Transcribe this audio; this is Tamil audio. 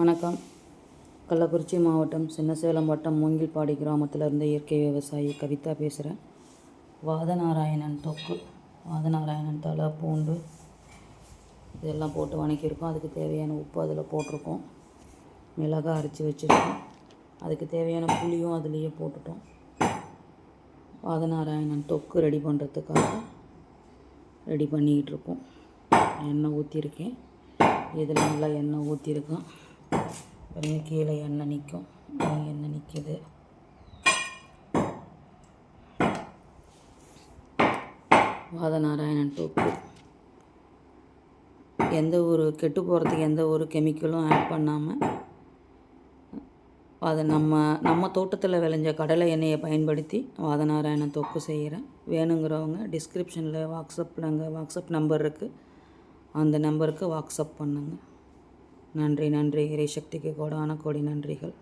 வணக்கம். கள்ளக்குறிச்சி மாவட்டம் சின்னசேலம் வட்டம் மூங்கில்பாடி கிராமத்திலிருந்து இயற்கை விவசாயி கவிதா பேசுகிறேன் வாதநாராயணன் தொக்கு வாதநாராயணன் தலை பூண்டு இதெல்லாம் போட்டு வணக்கியிருக்கோம். அதுக்கு தேவையான உப்பு அதில் போட்டிருக்கோம். மிளகாய் அரைச்சி வச்சுருக்கோம். அதுக்கு தேவையான புளியும் அதுலேயே போட்டுட்டோம். வாதநாராயணன் தொக்கு ரெடி பண்ணுறதுக்காக ரெடி பண்ணிக்கிட்டு இருக்கோம் எண்ணெய் ஊற்றிருக்கேன் இதில் நல்லா எண்ணெய் ஊற்றிருக்கேன் பாருங்க கீழே எண்ணெய் நிற்கும். எண்ணெய் நிற்கிது. வாதநாராயணன் டோப்பு. எந்த ஒரு கெட்டு போகிறதுக்கு எந்த ஒரு கெமிக்கலும் ஆட் பண்ணாமல் அதை நம்ம நம்ம தோட்டத்தில் விளைஞ்ச கடலை எண்ணெயை பயன்படுத்தி வாதநாராயணன் தொக்கு செய்கிறேன். வேணுங்கிறவங்க டிஸ்கிரிப்ஷனில் வாட்ஸ்அப்பில் அங்கே வாட்ஸ்அப் நம்பர் இருக்குது அந்த நம்பருக்கு வாட்ஸ்அப் பண்ணுங்கள் நன்றி நன்றி. இறைசக்திக்கு கோடான கோடி நன்றிகள்.